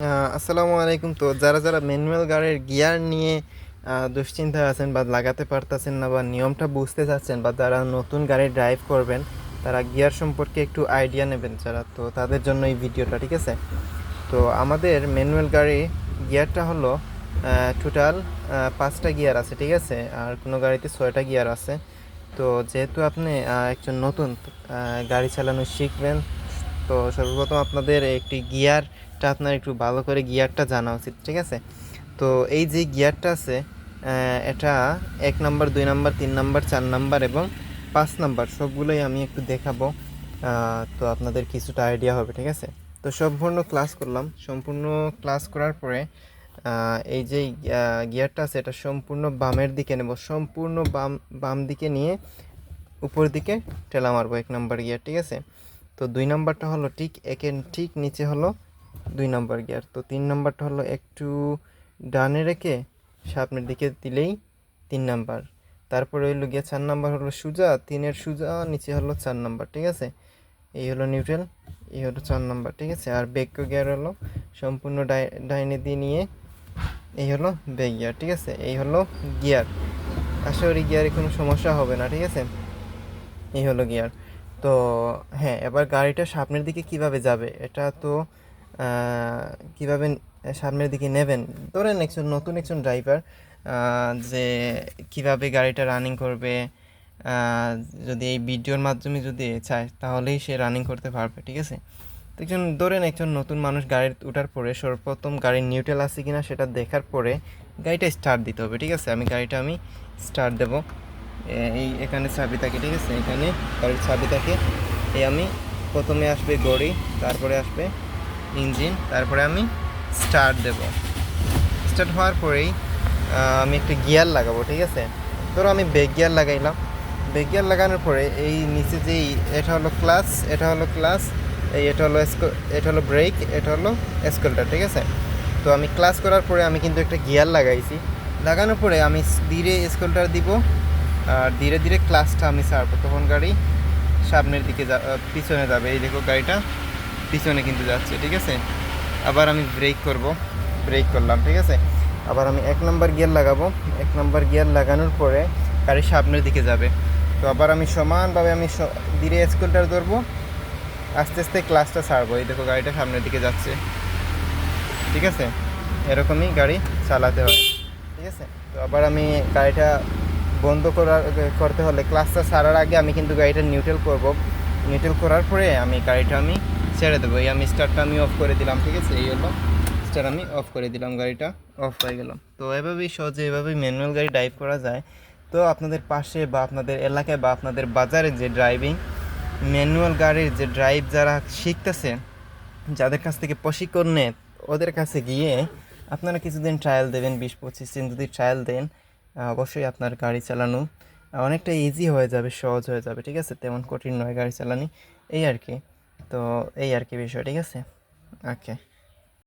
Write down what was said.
আসসালামু আলাইকুম। তো যারা যারা ম্যানুয়াল গাড়ির গিয়ার নিয়ে দুশ্চিন্তায় আছেন বা লাগাতে পারতেছেন না বা নিয়মটা বুঝতে চাচ্ছেন বা যারা নতুন গাড়ি ড্রাইভ করবেন, তারা গিয়ার সম্পর্কে একটু আইডিয়া নেবেন যারা। তো তাদের জন্য এই ভিডিওটা, ঠিক আছে? তো আমাদের ম্যানুয়াল গাড়ি গিয়ারটা হলো টোটাল পাঁচটা গিয়ার আছে, ঠিক আছে? আর কোনো গাড়িতে ছয়টা গিয়ার আছে। তো যেহেতু আপনি একজন নতুন গাড়ি চালানো শিখবেন, তো সর্বপ্রথম আপনাদের একটি গিয়ারটা আপনার একটু ভালো করে গিয়ারটা জানা উচিত, ঠিক আছে? তো এই যে গিয়ারটা আছে এটা এক নাম্বার, দুই নাম্বার, তিন নাম্বার, চার নাম্বার এবং পাঁচ নাম্বার, সবগুলোই আমি একটু দেখাবো তো আপনাদের কিছুটা আইডিয়া হবে, ঠিক আছে? তো সম্পূর্ণ ক্লাস করলাম। সম্পূর্ণ ক্লাস করার পরে এই যে গিয়ারটা আছে, এটা সম্পূর্ণ বামের দিকে নেব। সম্পূর্ণ বাম বাম দিকে নিয়ে উপর দিকে ঠেলা মারবো এক নাম্বার গিয়ার, ঠিক আছে? তো দুই নাম্বারটা হলো ঠিক, একের ঠিক নিচে হলো দুই নম্বর গিয়ার। তো তিন নাম্বারটা হলো একটু ডানে রেখে সামনের দিকে দিলেই তিন নাম্বার। তারপরে হইল গিয়ে চার নাম্বার হলো সুজা, তিনের সুজা, নিচে হলো চার নাম্বার, ঠিক আছে? এই হলো নিউট্রাল এই হলো চার নাম্বার, ঠিক আছে? আর বেক গিয়ার হলো সম্পূর্ণ ডাই- ডাইনে দিয়ে নিয়ে এই হলো বেক গিয়ার, ঠিক আছে? এই হলো গিয়ার। আশা করি গিয়ারে কোনো সমস্যা হবে না, ঠিক আছে? এই হলো গিয়ার। তো হ্যাঁ এবার গাড়িটা সামনের দিকে কীভাবে যাবে, এটা তো কীভাবে সামনের দিকে নেবেন? ধরেন একজন নতুন একজন ড্রাইভার যে কীভাবে গাড়িটা রানিং করবে যদি এই ভিডিওর মাধ্যমে যদি চায়, তাহলেই সে রানিং করতে পারবে, ঠিক আছে? তো একজন, ধরেন একজন নতুন মানুষ গাড়ি ওঠার পরে সর্বপ্রথম গাড়ির নিউট্রাল আছে কিনা সেটা দেখার পরে গাড়িটা স্টার্ট দিতে হবে, ঠিক আছে? আমি গাড়িটা, আমি স্টার্ট দেবো। এই এখানে চাবি থাকে, ঠিক আছে? এখানে গাড়ির চাবি থাকে। এই আমি প্রথমে আসবে গড়ি তারপরে আসবে ইঞ্জিন, তারপরে আমি স্টার্ট দেব। স্টার্ট হওয়ার পরেই আমি একটা গিয়ার লাগাবো, ঠিক আছে? ধরো আমি ব্রেক গিয়ার লাগাইলাম। ব্রেক গিয়ার লাগানোর পরে এই নিচে যেই, এটা হলো ক্লাস এটা হলো ক্লাস এই এটা হলো এটা হলো ব্রেক, এটা হলো স্কেলটা ঠিক আছে? তো আমি ক্লাস করার পরে আমি কিন্তু একটা গিয়ার লাগাইছি। লাগানোর পরে আমি ধীরে স্কেলটা দিব, আর ধীরে ধীরে ক্লাসটা আমি ছাড়বো তখন গাড়ি সামনের দিকে যা- পিছনে যাবে। এই দেখো গাড়িটা পিছনে কিন্তু যাচ্ছে, ঠিক আছে? আবার আমি ব্রেক করব ব্রেক করলাম, ঠিক আছে? আবার আমি এক নম্বর গিয়ার লাগাবো। এক নম্বর গিয়ার লাগানোর পরে গাড়ি সামনের দিকে যাবে। তো আবার আমি সমানভাবে আমি ধীরে স্কুলটার ধরবো। আস্তে আস্তে ক্লাসটা ছাড়বো। এই দেখো, গাড়িটা সামনের দিকে যাচ্ছে। ঠিক আছে? এরকমই গাড়ি চালাতে হয়। ঠিক আছে? তো আবার আমি গাড়িটা বন্ধ করার, করতে হলে ক্লাসটা ছাড়ার আগে আমি কিন্তু গাড়িটা নিউট্রাল করব। নিউট্রাল করার পরে আমি গাড়িটা আমি ছেড়ে দেবো। এই আমি স্টার্টটা আমি অফ করে দিলাম, ঠিক আছে? এই হলো স্টার্ট আমি অফ করে দিলাম, গাড়িটা অফ হয়ে গেল। তো এভাবেই সহজে এভাবেই ম্যানুয়াল গাড়ি ড্রাইভ করা যায়। তো আপনাদের পাশে বা আপনাদের এলাকায় বা আপনাদের বাজারে যে ড্রাইভিং ম্যানুয়াল গাড়ির যে ড্রাইভ যারা শিখতেছে, যাদের কাছ থেকে প্রশিক্ষণ নেন ওদের কাছে গিয়ে আপনারা কিছুদিন ট্রায়াল দেবেন, বিশ পঁচিশ দিন যদি ট্রায়াল দেন অবশ্যই আপনার গাড়ি চালানো অনেকটা ইজি হয়ে যাবে, সহজ হয়ে যাবে, ঠিক আছে? তেমন কঠিন নয় গাড়ি চালানি। এই আর কি। তো এই আর কি বিষয় ঠিক আছে? ওকে